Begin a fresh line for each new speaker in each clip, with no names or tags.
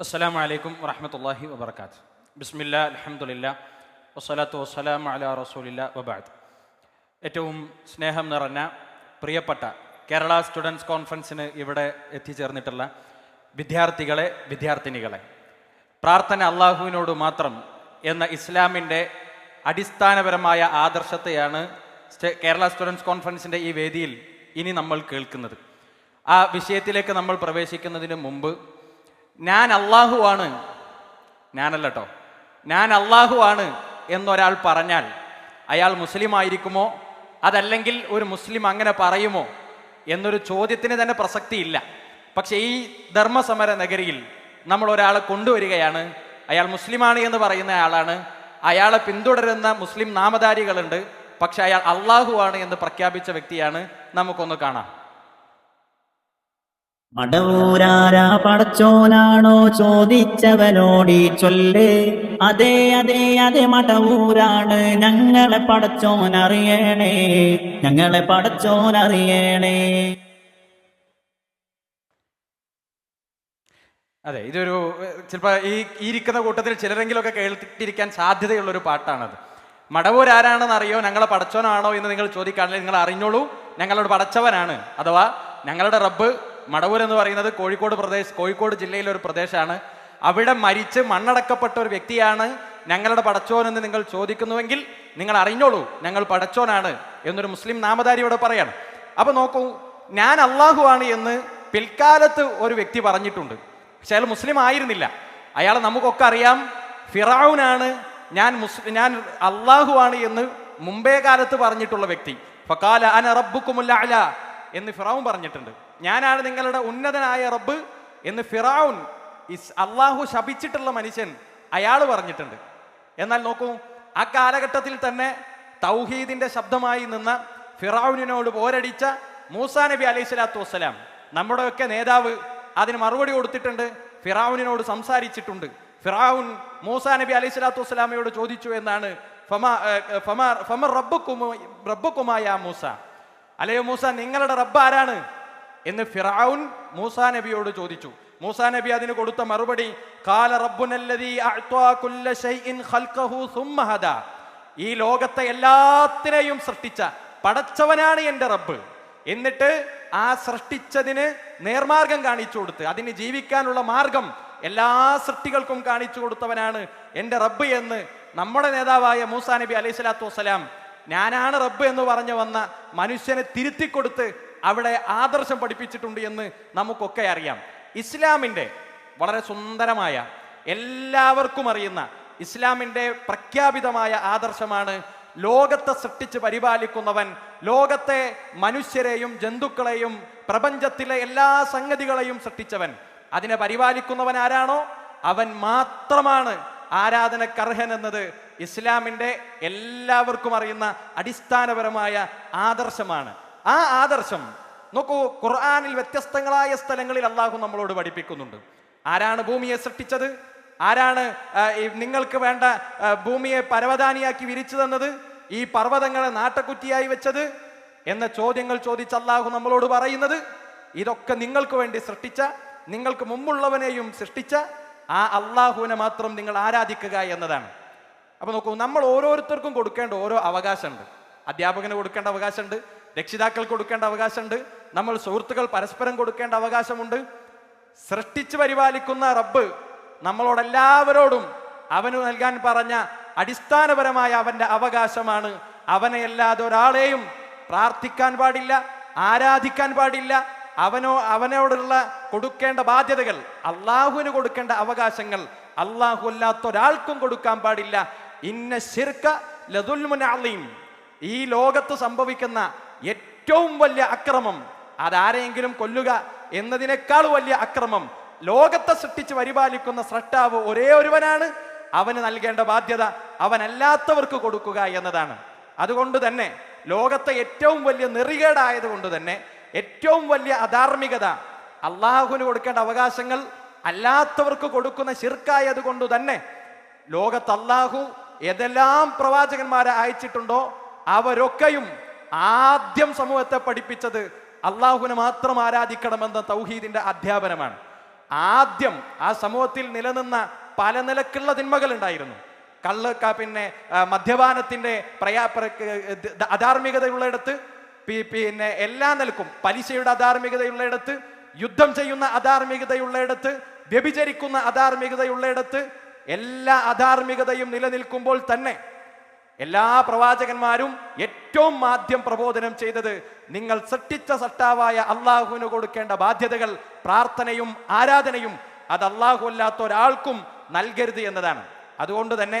അസ്സാം വലൈക്കും വറഹമത്തല്ലാഹി വബർക്കാത്ത് ബിസ്മില്ല അലഹമുല്ല വസ്സലാത്തു വസ്സലാം അല റസൂലില്ല വബാദ് ഏറ്റവും സ്നേഹം നിറഞ്ഞ പ്രിയപ്പെട്ട കേരള സ്റ്റുഡൻസ് കോൺഫറൻസിന് ഇവിടെ എത്തിച്ചേർന്നിട്ടുള്ള വിദ്യാർത്ഥികളെ വിദ്യാർത്ഥിനികളെ പ്രാർത്ഥന അള്ളാഹുവിനോട് മാത്രം എന്ന ഇസ്ലാമിന്റെ അടിസ്ഥാനപരമായ ആദർശത്തെയാണ് കേരള സ്റ്റുഡൻസ് കോൺഫറൻസിന്റെ ഈ വേദിയിൽ ഇനി നമ്മൾ കേൾക്കുന്നത്. ആ വിഷയത്തിലേക്ക് നമ്മൾ പ്രവേശിക്കുന്നതിന് മുമ്പ് ഞാൻ അള്ളാഹു ആണ്. ഞാനല്ല കേട്ടോ ഞാൻ അള്ളാഹു ആണ് എന്നൊരാൾ പറഞ്ഞാൽ അയാൾ മുസ്ലിം ആയിരിക്കുമോ? അതല്ലെങ്കിൽ ഒരു മുസ്ലിം അങ്ങനെ പറയുമോ? എന്നൊരു ചോദ്യത്തിന് തന്നെ പ്രസക്തിയില്ല. പക്ഷേ ഈ ധർമ്മസമര നഗരിയിൽ നമ്മൾ ഒരാളെ കൊണ്ടുവരികയാണ്. അയാൾ മുസ്ലിമാണ് എന്ന് പറയുന്ന ആളാണ്. അയാളെ പിന്തുടരുന്ന മുസ്ലിം നാമധാരികളുണ്ട്. പക്ഷെ അയാൾ അള്ളാഹു ആണ് എന്ന് പ്രഖ്യാപിച്ച വ്യക്തിയാണ്. നമുക്കൊന്ന് കാണാം.
മടവൂരാരാ പടച്ചോനാണോ ചോദിച്ചവനോടി ചൊല്ല്. അതെ അതെ അതെ മടവൂരാണ് ഞങ്ങളെ പടച്ചോൻ അറിയണേ ഞങ്ങളെ പടച്ചോൻ അറിയണേ
അതെ ഇതൊരു ചിലപ്പോൾ ഈ ഇരിക്കുന്ന കൂട്ടത്തിൽ ചിലരെങ്കിലുമൊക്കെ കേട്ടിരിക്കാൻ സാധ്യതയുള്ള ഒരു പാട്ടാണത്. മടവൂർ ആരാണെന്ന് അറിയോ ഞങ്ങളെ പടച്ചവനാണോ എന്ന് നിങ്ങൾ ചോദിക്കുകയാണെങ്കിൽ നിങ്ങൾ അറിഞ്ഞോളൂ. ഞങ്ങളോട് പടച്ചവനാണ്. അഥവാ ഞങ്ങളുടെ റബ്ബ് മടവൂർ എന്ന് പറയുന്നത് കോഴിക്കോട് പ്രദേശ് കോഴിക്കോട് ജില്ലയിലെ ഒരു പ്രദേശമാണ് അവിടെ മരിച്ച് മണ്ണടക്കപ്പെട്ട ഒരു വ്യക്തിയാണ് ഞങ്ങളുടെ പടച്ചോൻ എന്ന് നിങ്ങൾ ചോദിക്കുന്നുവെങ്കിൽ നിങ്ങൾ അറിഞ്ഞോളൂ ഞങ്ങൾ പടച്ചോനാണ് എന്നൊരു മുസ്ലിം നാമധാരി ഇവിടെ പറയാണ്. അപ്പൊ നോക്കൂ ഞാൻ അള്ളാഹു ആണ് എന്ന് പിൽക്കാലത്ത് ഒരു വ്യക്തി പറഞ്ഞിട്ടുണ്ട്. പക്ഷെ അയാൾ മുസ്ലിം ആയിരുന്നില്ല. അയാൾ നമുക്കൊക്കെ അറിയാം ഫിറാവുനാണ് ഞാൻ മുസ്ലിം ഞാൻ അള്ളാഹു ആണ് എന്ന് മുമ്പേ കാലത്ത് പറഞ്ഞിട്ടുള്ള വ്യക്തി. ഫക്കാല അന എന്ന് ഫിറാവുൻ പറഞ്ഞിട്ടുണ്ട്. ഞാനാണ് നിങ്ങളുടെ ഉന്നതനായ റബ്ബ് എന്ന് ഫിറാവുൻ ഇസ് അള്ളാഹു ശപിച്ചിട്ടുള്ള മനുഷ്യൻ അയാൾ പറഞ്ഞിട്ടുണ്ട്. എന്നാൽ നോക്കൂ ആ കാലഘട്ടത്തിൽ തന്നെ തൗഹീദിന്റെ ശബ്ദമായി നിന്ന ഫിറാവിനോട് പോരടിച്ച മൂസാ നബി അലൈഹി സ്വലാത്തു വസ്സലാം നമ്മുടെയൊക്കെ നേതാവ് അതിന് മറുപടി കൊടുത്തിട്ടുണ്ട് ഫിറാവുനോട് സംസാരിച്ചിട്ടുണ്ട്. ഫിറാവുൻ മൂസാ നബി അലൈഹി സ്വലാത്തു വസ്സലാമയോട് ചോദിച്ചു എന്നാണ് ഫമ ഫമ ഫമർ റബ്ബുക്കുമായ മൂസ? അല്ലയോ മൂസ നിങ്ങളുടെ റബ്ബ് ആരാണ്? എന്ന് ഫിറാവുൻ മൂസാ നബിയോട് ചോദിച്ചു. മൂസാ നബി അതിന് കൊടുത്ത മറുപടി കാല റബ്ബുനല്ലതി ഈ ലോകത്തെ എല്ലാത്തിനെയും സൃഷ്ടിച്ച പടച്ചവനാണ് എന്റെ റബ്ബ്. എന്നിട്ട് ആ സൃഷ്ടിച്ചതിന് നേർമാർഗം കാണിച്ചു കൊടുത്ത് അതിന് ജീവിക്കാനുള്ള മാർഗം എല്ലാ സൃഷ്ടികൾക്കും കാണിച്ചു കൊടുത്തവനാണ് എന്റെ റബ്ബ് എന്ന് നമ്മുടെ നേതാവായ മൂസാ നബി അലൈഹി സ്വലാത്തു വസ്സലാം ഞാനാണ് റബ്ബ് എന്ന് പറഞ്ഞു വന്ന മനുഷ്യനെ തിരുത്തിക്കൊടുത്ത് അവിടെ ആദർശം പഠിപ്പിച്ചിട്ടുണ്ട് എന്ന് നമുക്കൊക്കെ അറിയാം. ഇസ്ലാമിന്റെ വളരെ സുന്ദരമായ എല്ലാവർക്കും അറിയുന്ന ഇസ്ലാമിന്റെ പ്രഖ്യാപിതമായ ആദർശമാണ് ലോകത്തെ സൃഷ്ടിച്ച് പരിപാലിക്കുന്നവൻ ലോകത്തെ മനുഷ്യരെയും ജന്തുക്കളെയും പ്രപഞ്ചത്തിലെ എല്ലാ സംഗതികളെയും സൃഷ്ടിച്ചവൻ. അതിനെ പരിപാലിക്കുന്നവൻ ആരാണോ? അവൻ മാത്രമാണ് ആരാധനക്കർഹൻ എന്നത് ഇസ്ലാമിന്റെ എല്ലാവർക്കും അറിയുന്ന അടിസ്ഥാനപരമായ ആദർശമാണ്. ആ ആദർശം നോക്കൂ ഖുർആാനിൽ വ്യത്യസ്തങ്ങളായ സ്ഥലങ്ങളിൽ അള്ളാഹു നമ്മളോട് പഠിപ്പിക്കുന്നുണ്ട്. ആരാണ് ഭൂമിയെ സൃഷ്ടിച്ചത്? ആരാണ് നിങ്ങൾക്ക് വേണ്ട ഭൂമിയെ പരവതാനിയാക്കി വിരിച്ചു തന്നത് ഈ പർവതങ്ങളെ നാട്ടക്കുറ്റിയായി വെച്ചത്? എന്ന ചോദ്യങ്ങൾ ചോദിച്ച അള്ളാഹു നമ്മളോട് പറയുന്നത് ഇതൊക്കെ നിങ്ങൾക്ക് വേണ്ടി സൃഷ്ടിച്ച നിങ്ങൾക്ക് മുമ്പുള്ളവനെയും സൃഷ്ടിച്ച ആ അള്ളാഹുവിനെ മാത്രം നിങ്ങൾ ആരാധിക്കുക എന്നതാണ്. അപ്പൊ നോക്കൂ നമ്മൾ ഓരോരുത്തർക്കും കൊടുക്കേണ്ട ഓരോ അവകാശമുണ്ട്. അധ്യാപകന് കൊടുക്കേണ്ട അവകാശമുണ്ട് രക്ഷിതാക്കൾക്ക് കൊടുക്കേണ്ട അവകാശമുണ്ട് നമ്മൾ സുഹൃത്തുക്കൾ പരസ്പരം കൊടുക്കേണ്ട അവകാശമുണ്ട്. സൃഷ്ടിച്ച് പരിപാലിക്കുന്ന റബ്ബ് നമ്മളോടെല്ലാവരോടും അവന് നൽകാൻ പറഞ്ഞ അടിസ്ഥാനപരമായ അവന്റെ അവകാശമാണ്. അവനെ അല്ലാതെ ഒരാളെയും പ്രാർത്ഥിക്കാൻ പാടില്ല ആരാധിക്കാൻ പാടില്ല. അവനോ അവനോടുള്ള കൊടുക്കേണ്ട ബാധ്യതകൾ അള്ളാഹുവിന് കൊടുക്കേണ്ട അവകാശങ്ങൾ അള്ളാഹു അല്ലാത്ത ഒരാൾക്കും കൊടുക്കാൻ പാടില്ല. ഇന്ന ശിർക്ക ലതുൽമുൻ അലീം. ഈ ലോകത്ത് സംഭവിക്കുന്ന ഏറ്റവും വലിയ അക്രമം അതാരെങ്കിലും കൊല്ലുക എന്നതിനേക്കാൾ വലിയ അക്രമം ലോകത്തെ സൃഷ്ടിച്ച് പരിപാലിക്കുന്ന സ്രഷ്ടാവ് ഒരേ ഒരുവനാണ്. അവന് നൽകേണ്ട ബാധ്യത അവനല്ലാത്തവർക്ക് കൊടുക്കുക എന്നതാണ്. അതുകൊണ്ട് തന്നെ ലോകത്തെ ഏറ്റവും വലിയ നെറികേടായത് കൊണ്ട് തന്നെ ഏറ്റവും വലിയ അധാർമികത അള്ളാഹുവിന് കൊടുക്കേണ്ട അവകാശങ്ങൾ അല്ലാത്തവർക്ക് കൊടുക്കുന്ന ശിർക്കായത് കൊണ്ട് തന്നെ ലോകത്ത് അള്ളാഹു ഏതെല്ലാം പ്രവാചകന്മാരെ അയച്ചിട്ടുണ്ടോ അവരൊക്കെയും ആദ്യം സമൂഹത്തെ പഠിപ്പിച്ചത് അള്ളാഹുവിനെ മാത്രം ആരാധിക്കണമെന്ന തൗഹീദിന്റെ അധ്യാപനമാണ്. ആദ്യം ആ സമൂഹത്തിൽ നിലനിന്ന പല നിലക്കുള്ള തിന്മകൾ ഉണ്ടായിരുന്നു. കള്ള് പിന്നെ മദ്യപാനത്തിന്റെ പ്രയാ അധാർമികതയുള്ളയിടത്ത് പിന്നെ എല്ലാ നിലക്കും പലിശയുടെ അധാർമികതയുള്ളയിടത്ത് യുദ്ധം ചെയ്യുന്ന അധാർമികതയുള്ളയിടത്ത് വ്യഭിചരിക്കുന്ന അധാർമികതയുള്ളിടത്ത് എല്ലാ അധാർമികതയും നിലനിൽക്കുമ്പോൾ തന്നെ എല്ലാ പ്രവാചകന്മാരും ഏറ്റവും ആദ്യം പ്രബോധനം ചെയ്തത് നിങ്ങൾ സൃഷ്ടിച്ച സട്ടാവായ അള്ളാഹുവിന് കൊടുക്കേണ്ട ബാധ്യതകൾ പ്രാർത്ഥനയും ആരാധനയും അത് അള്ളാഹു അല്ലാത്ത ഒരാൾക്കും നൽകരുത് എന്നതാണ്. അതുകൊണ്ട് തന്നെ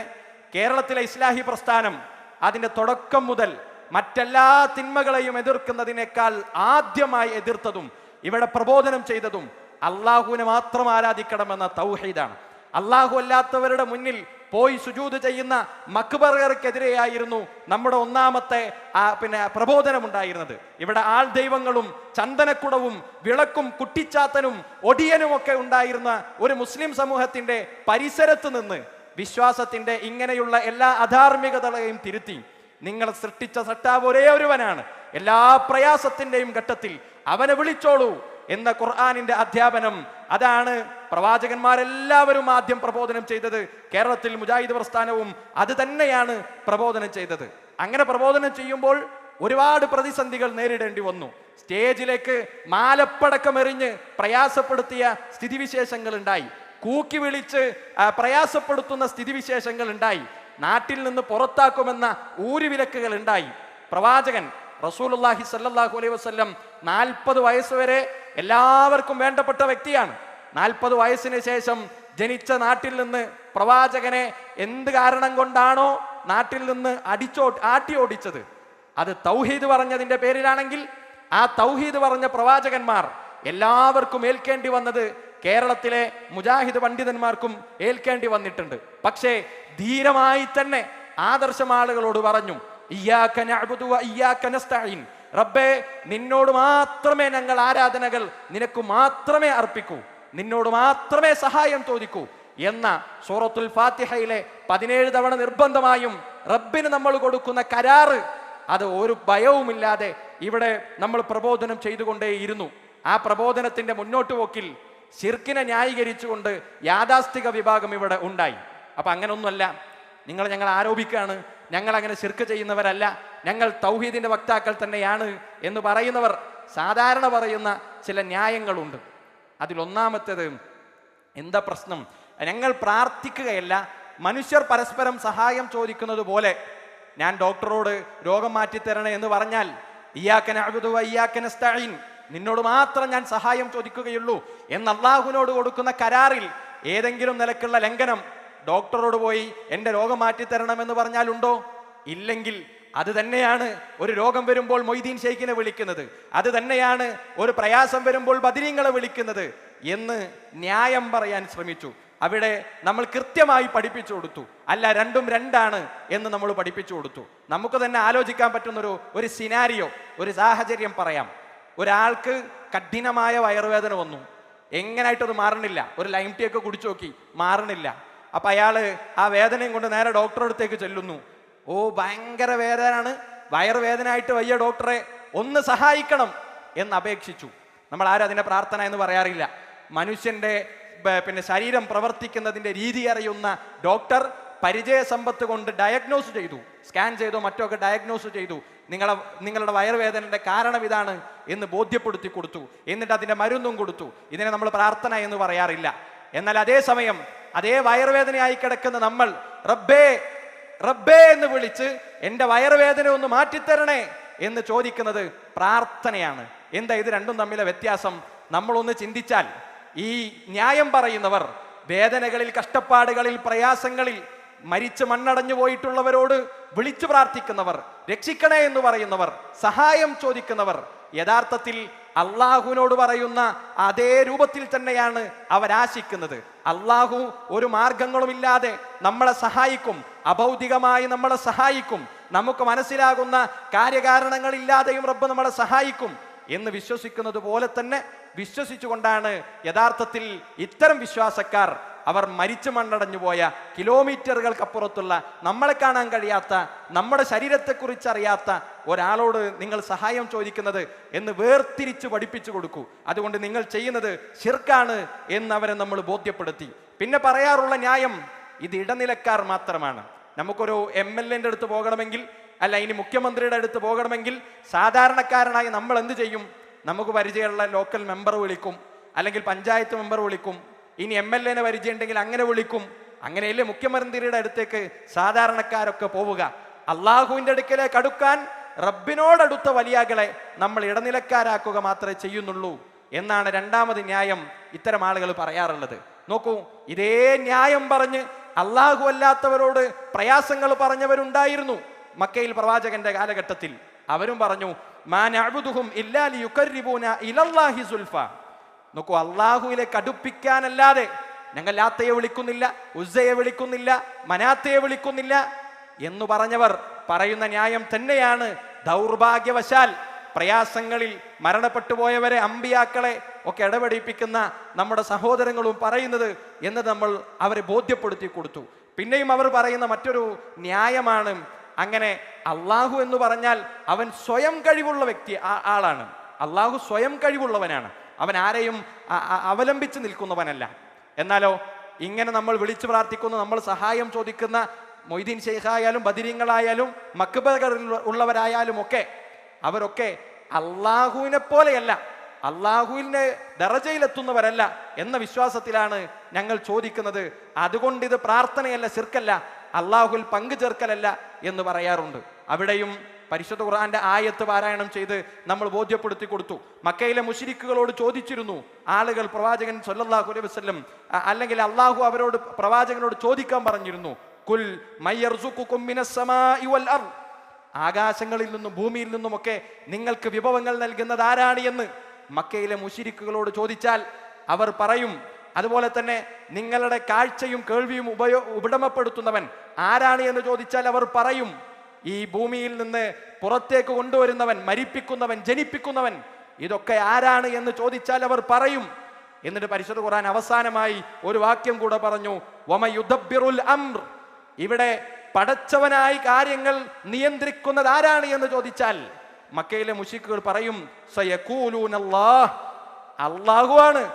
കേരളത്തിലെ ഇസ്ലാഹി പ്രസ്ഥാനം അതിന്റെ തുടക്കം മുതൽ മറ്റെല്ലാ തിന്മകളെയും എതിർക്കുന്നതിനേക്കാൾ ആദ്യമായി എതിർത്തതും ഇവിടെ പ്രബോധനം ചെയ്തതും അള്ളാഹുവിനെ മാത്രം ആരാധിക്കണമെന്ന തൗഹീദാണ്. അള്ളാഹു അല്ലാത്തവരുടെ മുന്നിൽ പോയി സുജൂത് ചെയ്യുന്ന മക്ബർഗർക്കെതിരെയായിരുന്നു നമ്മുടെ ഒന്നാമത്തെ പിന്നെ പ്രബോധനം ഉണ്ടായിരുന്നത് ഇവിടെ ആൾ ദൈവങ്ങളും ചന്ദനക്കുടവും വിളക്കും കുട്ടിച്ചാത്തനും ഒടിയനും ഒക്കെ ഉണ്ടായിരുന്ന ഒരു മുസ്ലിം സമൂഹത്തിന്റെ പരിസരത്ത് നിന്ന് വിശ്വാസത്തിന്റെ ഇങ്ങനെയുള്ള എല്ലാ അധാർമികതകളെയും തിരുത്തി. നിങ്ങൾ സൃഷ്ടിച്ച സട്ടാവ് ഒരേ ഒരുവനാണ്. എല്ലാ പ്രയാസത്തിന്റെയും ഘട്ടത്തിൽ അവനെ വിളിച്ചോളൂ എന്ന ഖുർആാനിന്റെ അധ്യാപനം അതാണ് പ്രവാചകന്മാരെല്ലാവരും ആദ്യം പ്രബോധനം ചെയ്തത് കേരളത്തിൽ മുജാഹിദ് പ്രസ്ഥാനവും അത് തന്നെയാണ് പ്രബോധനം ചെയ്തത്. അങ്ങനെ പ്രബോധനം ചെയ്യുമ്പോൾ ഒരുപാട് പ്രതിസന്ധികൾ നേരിടേണ്ടി വന്നു. സ്റ്റേജിലേക്ക് മാലപ്പടക്കമെറിഞ്ഞ് പ്രയാസപ്പെടുത്തിയ സ്ഥിതിവിശേഷങ്ങൾ ഉണ്ടായി. കൂക്കി വിളിച്ച് പ്രയാസപ്പെടുത്തുന്ന സ്ഥിതിവിശേഷങ്ങൾ ഉണ്ടായി. നാട്ടിൽ നിന്ന് പുറത്താക്കുമെന്ന ഊരുവിലക്കുകൾ ഉണ്ടായി. പ്രവാചകൻ റസൂലുള്ളാഹി സല്ലാഹു അലൈഹി വസല്ലം നാൽപ്പത് വയസ്സ് വരെ എല്ലാവർക്കും വേണ്ടപ്പെട്ട വ്യക്തിയാണ്. നാൽപ്പത് വയസ്സിന് ശേഷം ജനിച്ച നാട്ടിൽ നിന്ന് പ്രവാചകനെ എന്ത് കാരണം കൊണ്ടാണോ നാട്ടിൽ നിന്ന് അടിച്ചോ ആട്ടി ഓടിച്ചത്? അത് തൗഹീദ് പറഞ്ഞതിന്റെ പേരിലാണെങ്കിൽ ആ തൗഹീദ് പറഞ്ഞ പ്രവാചകന്മാർ എല്ലാവർക്കും ഏൽക്കേണ്ടി വന്നത് കേരളത്തിലെ മുജാഹിദ് പണ്ഡിതന്മാർക്കും ഏൽക്കേണ്ടി വന്നിട്ടുണ്ട്. പക്ഷേ ധീരമായി തന്നെ ആദർശം ആളുകളോട് പറഞ്ഞു റബ്ബേ നിന്നോട് മാത്രമേ ഞങ്ങൾ ആരാധനകൾ നിനക്ക് മാത്രമേ അർപ്പിക്കൂ. നിന്നോട് മാത്രമേ സഹായം ചോദിക്കൂ എന്ന സൂറത്തുൽ ഫാത്തിഹയിലെ പതിനേഴ് തവണ നിർബന്ധമായും റബ്ബിന് നമ്മൾ കൊടുക്കുന്ന കരാറ് അത് ഒരു ഭയവുമില്ലാതെ ഇവിടെ നമ്മൾ പ്രബോധനം ചെയ്തുകൊണ്ടേയിരുന്നു. ആ പ്രബോധനത്തിന്റെ മുന്നോട്ട് പോക്കിൽ ശിർക്കിനെ ന്യായീകരിച്ചുകൊണ്ട് യാഥാസ്ഥിക വിഭാഗം ഇവിടെ ഉണ്ടായി. അപ്പൊ അങ്ങനൊന്നുമല്ല. നിങ്ങൾ ഞങ്ങൾ ആരോപിക്കുകയാണ്. ഞങ്ങൾ അങ്ങനെ ശിർക്ക് ചെയ്യുന്നവരല്ല. ഞങ്ങൾ തൗഹീദിന്റെ വക്താക്കൾ തന്നെയാണ് എന്ന് പറയുന്നവർ സാധാരണ പറയുന്ന ചില ന്യായങ്ങളുണ്ട്. അതിലൊന്നാമത്തേത് എന്താ പ്രശ്നം? ഞങ്ങൾ പ്രാർത്ഥിക്കുകയല്ല മനുഷ്യർ പരസ്പരം സഹായം ചോദിക്കുന്നത് പോലെ ഞാൻ ഡോക്ടറോട് രോഗം മാറ്റിത്തരണേ എന്ന് പറഞ്ഞാൽ സ്തഈൻ നിന്നോട് മാത്രം ഞാൻ സഹായം ചോദിക്കുകയുള്ളൂ എന്ന് അള്ളാഹുവിനോട് കൊടുക്കുന്ന കരാറിൽ ഏതെങ്കിലും നിലക്കുള്ള ലംഘനം ഡോക്ടറോട് പോയി എന്റെ രോഗം മാറ്റിത്തരണമെന്ന് പറഞ്ഞാലുണ്ടോ? ഇല്ലെങ്കിൽ അത് തന്നെയാണ് ഒരു രോഗം വരുമ്പോൾ മൊയ്തീൻ ഷെയ്ഖിനെ വിളിക്കുന്നത്. അത് തന്നെയാണ് ഒരു പ്രയാസം വരുമ്പോൾ ബദിരീങ്ങളെ വിളിക്കുന്നത് എന്ന് ന്യായം പറയാൻ ശ്രമിച്ചു. അവിടെ നമ്മൾ കൃത്യമായി പഠിപ്പിച്ചു കൊടുത്തു. അല്ല രണ്ടും രണ്ടാണ് എന്ന് നമ്മൾ പഠിപ്പിച്ചു കൊടുത്തു. നമുക്ക് തന്നെ ആലോചിക്കാൻ പറ്റുന്നൊരു ഒരു സിനാരിയോ ഒരു സാഹചര്യം പറയാം. ഒരാൾക്ക് കഠിനമായ വയറുവേദന വന്നു. എങ്ങനായിട്ടത് മാറണില്ല. ഒരു ലൈം ടീ ഒക്കെ കുടിച്ചു നോക്കി. മാറണില്ല. അപ്പം അയാൾ ആ വേദനയും കൊണ്ട് നേരെ ഡോക്ടറെ അടുത്തേക്ക് ചെല്ലുന്നു. ഓ ഭയങ്കര വേദനയാണ്. വയറുവേദനയായിട്ട് വയ്യ ഡോക്ടറെ. ഒന്ന് സഹായിക്കണം എന്ന് അപേക്ഷിച്ചു. നമ്മൾ ആരും അതിനെ പ്രാർത്ഥന എന്ന് പറയാറില്ല. മനുഷ്യന്റെ പിന്നെ ശരീരം പ്രവർത്തിക്കുന്നതിന്റെ രീതി അറിയുന്ന ഡോക്ടർ പരിചയ സമ്പത്ത് കൊണ്ട് ഡയഗ്നോസ് ചെയ്തു. സ്കാൻ ചെയ്തോ മറ്റൊക്കെ ഡയഗ്നോസ് ചെയ്തു. നിങ്ങളെ നിങ്ങളുടെ വയറുവേദനയുടെ കാരണം ഇതാണ് എന്ന് ബോധ്യപ്പെടുത്തി കൊടുത്തു. എന്നിട്ട് അതിന്റെ മരുന്നും കൊടുത്തു. ഇതിനെ നമ്മൾ പ്രാർത്ഥന എന്ന് പറയാറില്ല. എന്നാൽ അതേ സമയം അതേ വയറുവേദനയായി കിടക്കുന്ന നമ്മൾ റബ്ബേ റബ്ബേ എന്ന് വിളിച്ച് എന്റെ വയറുവേദന ഒന്ന് മാറ്റിത്തരണേ എന്ന് ചോദിക്കുന്നത് പ്രാർത്ഥനയാണ്. എന്താ ഇത് രണ്ടും തമ്മിലെ വ്യത്യാസം? നമ്മളൊന്ന് ചിന്തിച്ചാൽ ഈ ന്യായം പറയുന്നവർ വേദനകളിൽ കഷ്ടപ്പാടുകളിൽ പ്രയാസങ്ങളിൽ മരിച്ച് മണ്ണടഞ്ഞു പോയിട്ടുള്ളവരോട് വിളിച്ചു പ്രാർത്ഥിക്കുന്നവർ രക്ഷിക്കണേ എന്ന് പറയുന്നവർ സഹായം ചോദിക്കുന്നവർ യഥാർത്ഥത്തിൽ അള്ളാഹുവിനോട് പറയുന്ന അതേ രൂപത്തിൽ തന്നെയാണ് അവരാശിക്കുന്നത്. അള്ളാഹു ഒരു മാർഗങ്ങളുമില്ലാതെ നമ്മളെ സഹായിക്കും. അഭൗതികമായി നമ്മളെ സഹായിക്കും. നമുക്ക് മനസ്സിലാകുന്ന കാര്യകാരണങ്ങളില്ലാതെയും റബ്ബ് നമ്മളെ സഹായിക്കും എന്ന് വിശ്വസിക്കുന്നത് പോലെ തന്നെ വിശ്വസിച്ചുകൊണ്ടാണ് യഥാർത്ഥത്തിൽ ഇത്തരം വിശ്വാസക്കാർ അവർ മരിച്ചു മണ്ണടഞ്ഞു പോയ കിലോമീറ്ററുകൾക്കപ്പുറത്തുള്ള നമ്മളെ കാണാൻ കഴിയാത്ത നമ്മുടെ ശരീരത്തെക്കുറിച്ച് അറിയാത്ത ഒരാളോട് നിങ്ങൾ സഹായം ചോദിക്കുന്നത് എന്ന് വേർതിരിച്ച് പഠിപ്പിച്ചു കൊടുക്കൂ. അതുകൊണ്ട് നിങ്ങൾ ചെയ്യുന്നത് ശിർക്കാണ് എന്ന് അവരെ നമ്മൾ ബോധ്യപ്പെടുത്തി. പിന്നെ പറയാറുള്ള ന്യായം ഇത് ഇടനിലക്കാർ മാത്രമാണ്. നമുക്കൊരു എം എൽ എന്റെ അടുത്ത് പോകണമെങ്കിൽ അല്ല ഇനി മുഖ്യമന്ത്രിയുടെ അടുത്ത് പോകണമെങ്കിൽ സാധാരണക്കാരനായി നമ്മൾ എന്ത് ചെയ്യും? നമുക്ക് പരിചയമുള്ള ലോക്കൽ മെമ്പർ വിളിക്കും അല്ലെങ്കിൽ പഞ്ചായത്ത് മെമ്പർ വിളിക്കും ഇനി എം എൽ എനെ പരിചയമുണ്ടെങ്കിൽ അങ്ങനെ വിളിക്കും. അങ്ങനെയല്ലേ മുഖ്യമന്ത്രിയുടെ അടുത്തേക്ക് സാധാരണക്കാരൊക്കെ പോവുക? അള്ളാഹുവിന്റെ അടുക്കലേക്ക് അടുക്കാൻ റബ്ബിനോടടുത്ത വലിയകളെ നമ്മൾ ഇടനിലക്കാരാക്കുക മാത്രമേ ചെയ്യുന്നുള്ളൂ എന്നാണ് രണ്ടാമത് ന്യായം ഇത്തരം ആളുകൾ പറയാറുള്ളത്. നോക്കൂ ഇതേ ന്യായം പറഞ്ഞ് അള്ളാഹു അല്ലാത്തവരോട് പ്രയാസങ്ങൾ പറഞ്ഞവരുണ്ടായിരുന്നു. മക്കയിൽ പ്രവാചകന്റെ കാലഘട്ടത്തിൽ. അവരും പറഞ്ഞു മാനഅബുദുഹും ഇല്ലാ ലിയുഖർരിബൂന ഇലല്ലാഹി സുൽഫ. നോക്കൂ അള്ളാഹുവിലേക്ക് അടുപ്പിക്കാനല്ലാതെ ഞങ്ങൾ ലാത്തയെ വിളിക്കുന്നില്ല ഉസ്സയെ വിളിക്കുന്നില്ല മനാത്തയെ വിളിക്കുന്നില്ല എന്ന് പറഞ്ഞവർ പറയുന്ന ന്യായം തന്നെയാണ് ദൗർഭാഗ്യവശാൽ പ്രയാസങ്ങളിൽ മരണപ്പെട്ടു പോയവരെ അമ്പിയാക്കളെ ഒക്കെ ഇടപെടിപ്പിക്കുന്ന നമ്മുടെ സഹോദരങ്ങളും പറയുന്നത് എന്ന് നമ്മൾ അവരെ ബോധ്യപ്പെടുത്തി കൊടുത്തു. പിന്നെയും അവർ പറയുന്ന മറ്റൊരു ന്യായമാണ്. അങ്ങനെ അള്ളാഹു എന്ന് പറഞ്ഞാൽ അവൻ സ്വയം കഴിവുള്ള വ്യക്തി ആളാണ്. അള്ളാഹു സ്വയം കഴിവുള്ളവനാണ്. അവൻ ആരെയും അവലംബിച്ച് നിൽക്കുന്നവനല്ല. എന്നാലോ ഇങ്ങനെ നമ്മൾ വിളിച്ചു പ്രാർത്ഥിക്കുന്ന നമ്മൾ സഹായം ചോദിക്കുന്ന മൊയ്തീൻ ഷെയ്ഖായാലും ബദിരിങ്ങളായാലും മക്ബകളിൽ ഉള്ളവരായാലും ഒക്കെ അവരൊക്കെ അള്ളാഹുവിനെ പോലെയല്ല അള്ളാഹുവിന്റെ ദറജയിലെത്തുന്നവരല്ല എന്ന വിശ്വാസത്തിലാണ് ഞങ്ങൾ ചോദിക്കുന്നത്. അതുകൊണ്ട് ഇത് പ്രാർത്ഥനയല്ല ശിർക്കല്ല അള്ളാഹുൽ പങ്കു ചേർക്കലല്ല എന്ന് പറയാറുണ്ട്. അവിടെയും പരിശുദ്ധ ഖുർആന്റെ ആയത്ത് പാരായണം ചെയ്ത് നമ്മൾ ബോധ്യപ്പെടുത്തി കൊടുത്തു. മക്കയിലെ മുഷിരിക്കുകളോട് ചോദിച്ചിരുന്നു. ആളുകൾ പ്രവാചകൻ സൊല്ലാഹു അലൈഹി വസ്ലം അല്ലെങ്കിൽ അള്ളാഹു അവരോട് പ്രവാചകനോട് ചോദിക്കാൻ പറഞ്ഞിരുന്നു. കുൽ ആകാശങ്ങളിൽ നിന്നും ഭൂമിയിൽ നിന്നുമൊക്കെ നിങ്ങൾക്ക് വിഭവങ്ങൾ നൽകുന്നത് ആരാണ് എന്ന് മക്കയിലെ മുഷിരിക്കുകളോട് ചോദിച്ചാൽ അവർ പറയും അതുപോലെ തന്നെ നിങ്ങളുടെ കാഴ്ചയും കേൾവിയും ഉപയോ ഉടമപ്പെടുത്തുന്നവൻ ആരാണ് എന്ന് ചോദിച്ചാൽ അവർ പറയും ഈ ഭൂമിയിൽ നിന്ന് പുറത്തേക്ക് കൊണ്ടുവരുന്നവൻ മരിപ്പിക്കുന്നവൻ ജനിപ്പിക്കുന്നവൻ ഇതൊക്കെ ആരാണ് എന്ന് ചോദിച്ചാൽ അവർ പറയും. എന്നിട്ട് പരിശുദ്ധ ഖുർആൻ അവസാനമായി ഒരു വാക്യം കൂടെ പറഞ്ഞു വമ യുദ്ധബിറുൽ അംർ. ഇവിടെ പടച്ചവനായി കാര്യങ്ങൾ നിയന്ത്രിക്കുന്നത് ആരാണ് എന്ന് ചോദിച്ചാൽ മക്കയിലെ മുഷിക്കുകൾ പറയും അള്ളാഹുവാണ്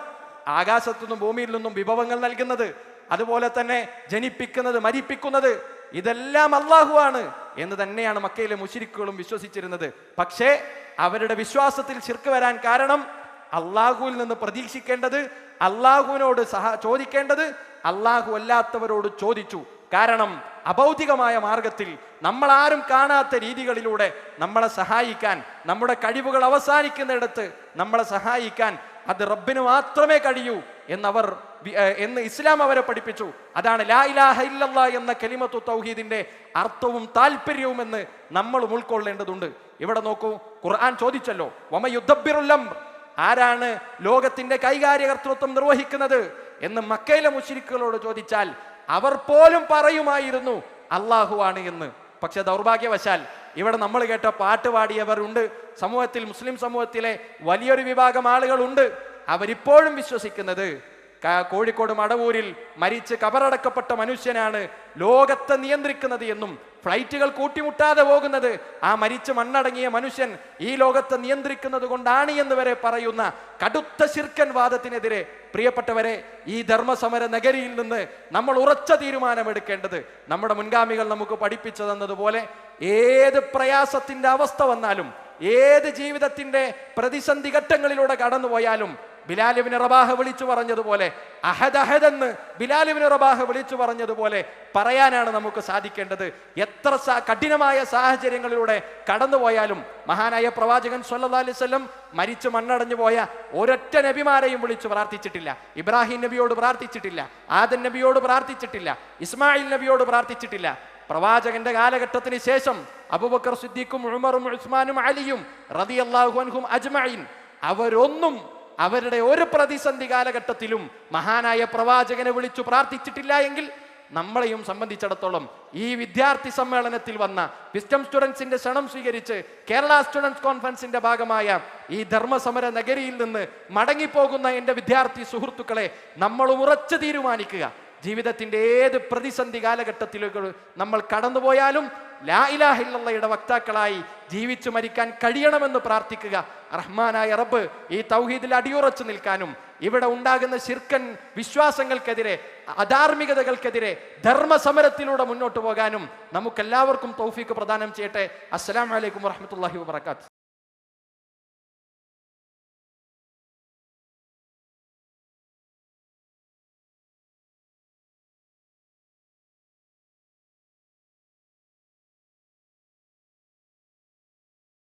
ആകാശത്തു നിന്നും ഭൂമിയിൽ നിന്നും വിഭവങ്ങൾ നൽകുന്നത് അതുപോലെ തന്നെ ജനിപ്പിക്കുന്നത് മരിപ്പിക്കുന്നത്. ഇതെല്ലാം അള്ളാഹുവാണ് എന്ന് തന്നെയാണ് മക്കയിലെ മുഷിരിക്കുകളും വിശ്വസിച്ചിരുന്നത്. പക്ഷേ അവരുടെ വിശ്വാസത്തിൽ ചിർക്ക് വരാൻ കാരണം അള്ളാഹുവിൽ നിന്ന് പ്രതീക്ഷിക്കേണ്ടത് അള്ളാഹുവിനോട് സഹ ചോദിക്കേണ്ടത് അള്ളാഹു അല്ലാത്തവരോട് ചോദിച്ചു. കാരണം അഭൗതികമായ മാർഗത്തിൽ നമ്മൾ ആരും കാണാത്ത രീതികളിലൂടെ നമ്മളെ സഹായിക്കാൻ നമ്മുടെ കഴിവുകൾ അവസാനിക്കുന്നിടത്ത് നമ്മളെ സഹായിക്കാൻ അത് റബ്ബിന് മാത്രമേ കഴിയൂ എന്നവർ എന്ന് ഇസ്ലാം അവരെ പഠിപ്പിച്ചു. അതാണ് ലാ ഇലാഹ ഇല്ലല്ലാ എന്ന കലിമത്തു തൗഹീദിന്റെ അർത്ഥവും താല്പര്യവും എന്ന് നമ്മൾ ഉൾക്കൊള്ളേണ്ടതുണ്ട്. ഇവിടെ നോക്കൂ ഖുർആൻ ചോദിച്ചല്ലോ വമ യുദ്ധബിറുല്ലം ആരാണ് ലോകത്തിന്റെ കൈകാര്യകർത്തൃത്വം നിർവഹിക്കുന്നത് എന്ന് മക്കയിലെ മുശ്രിക്കുകളോട് ചോദിച്ചാൽ അവർ പോലും പറയുമായിരുന്നു അള്ളാഹുവാണ് എന്ന്. പക്ഷെ ദൗർഭാഗ്യവശാൽ ഇവിടെ നമ്മൾ കേട്ട പാട്ട് പാടിയവരുണ്ട്. സമൂഹത്തിൽ മുസ്ലിം സമൂഹത്തിലെ വലിയൊരു വിഭാഗം ആളുകളുണ്ട്. അവരിപ്പോഴും വിശ്വസിക്കുന്നത് കോഴിക്കോട് മടവൂരിൽ മരിച്ച് കബറടക്കപ്പെട്ട മനുഷ്യനാണ് ലോകത്തെ നിയന്ത്രിക്കുന്നത് എന്നും ഫ്ലൈറ്റുകൾ കൂട്ടിമുട്ടാതെ പോകുന്നത്. ആ മരിച്ച് മണ്ണടങ്ങിയ മനുഷ്യൻ ഈ ലോകത്തെ നിയന്ത്രിക്കുന്നത് കൊണ്ടാണ് എന്ന് വരെ പറയുന്ന കടുത്ത ശിർക്കൻ വാദത്തിനെതിരെ പ്രിയപ്പെട്ടവരെ ഈ ധർമ്മസമര നഗരിയിൽ നിന്ന് നമ്മൾ ഉറച്ച തീരുമാനമെടുക്കേണ്ടത് നമ്മുടെ മുൻഗാമികൾ നമുക്ക് പഠിപ്പിച്ചു തന്നതുപോലെ ഏത് പ്രയാസത്തിന്റെ അവസ്ഥ വന്നാലും ഏത് ജീവിതത്തിന്റെ പ്രതിസന്ധി ഘട്ടങ്ങളിലൂടെ കടന്നുപോയാലും ബിലാലിബിന് റബാഹ വിളിച്ചു പറഞ്ഞതുപോലെ അഹദ് അഹദ് എന്ന് ബിലാലിബിന് റബാഹ വിളിച്ചു പറഞ്ഞതുപോലെ പറയാനാണ് നമുക്ക് സാധിക്കേണ്ടത്. എത്ര കഠിനമായ സാഹചര്യങ്ങളിലൂടെ കടന്നുപോയാലും മഹാനായ പ്രവാചകൻ സല്ലല്ലാഹു അലൈഹി വസല്ലം മരിച്ചു മണ്ണടഞ്ഞു പോയ ഒരൊറ്റ നബിമാരെയും വിളിച്ചു പ്രാർത്ഥിച്ചിട്ടില്ല. ഇബ്രാഹിം നബിയോട് പ്രാർത്ഥിച്ചിട്ടില്ല. ആദൻ നബിയോട് പ്രാർത്ഥിച്ചിട്ടില്ല. ഇസ്മായിൽ നബിയോട് പ്രാർത്ഥിച്ചിട്ടില്ല. പ്രവാചകന്റെ കാലഘട്ടത്തിന് ശേഷം അബുബക്കർ സിദ്ദീഖും ഉമറും ഉസ്മാനും അലിയും റളിയല്ലാഹു അൻഹും അജ്മഈൻ അവരൊന്നും അവരുടെ ഒരു പ്രതിസന്ധി കാലഘട്ടത്തിലും മഹാനായ പ്രവാചകനെ വിളിച്ചു പ്രാർത്ഥിച്ചിട്ടില്ല എങ്കിൽ നമ്മളെയും സംബന്ധിച്ചിടത്തോളം ഈ വിദ്യാർത്ഥി സമ്മേളനത്തിൽ വന്ന വിസ്റ്റം സ്റ്റുഡൻസിന്റെ ക്ഷണം സ്വീകരിച്ച് കേരള സ്റ്റുഡൻസ് കോൺഫറൻസിന്റെ ഭാഗമായ ഈ ധർമ്മസമര നഗരിയിൽ നിന്ന് മടങ്ങിപ്പോകുന്ന എന്റെ വിദ്യാർത്ഥി സുഹൃത്തുക്കളെ നമ്മൾ ഉറച്ചു തീരുമാനിക്കുക. ജീവിതത്തിന്റെ ഏത് പ്രതിസന്ധി കാലഘട്ടത്തിലേക്ക് നമ്മൾ കടന്നുപോയാലും ലാ ഇലാഹ ഇല്ലല്ലയുടെ വക്താക്കളായി ജീവിച്ചു മരിക്കാൻ കഴിയണമെന്ന് പ്രാർത്ഥിക്കുക. റഹ്മാനായ റബ്ബ് ഈ തൗഹീദിൽ അടിയുറച്ചു നിൽക്കാനും ഇവിടെ ഉണ്ടാകുന്ന ശിർക്കൻ വിശ്വാസങ്ങൾക്കെതിരെ അധാർമികതകൾക്കെതിരെ ധർമ്മസമരത്തിലൂടെ മുന്നോട്ട് പോകാനും നമുക്കെല്ലാവർക്കും തൗഫീക്ക് പ്രദാനം ചെയ്യട്ടെ. അസ്സലാമലൈക്കും വറഹമത്തല്ലാഹി വാബർക്കാത്ത്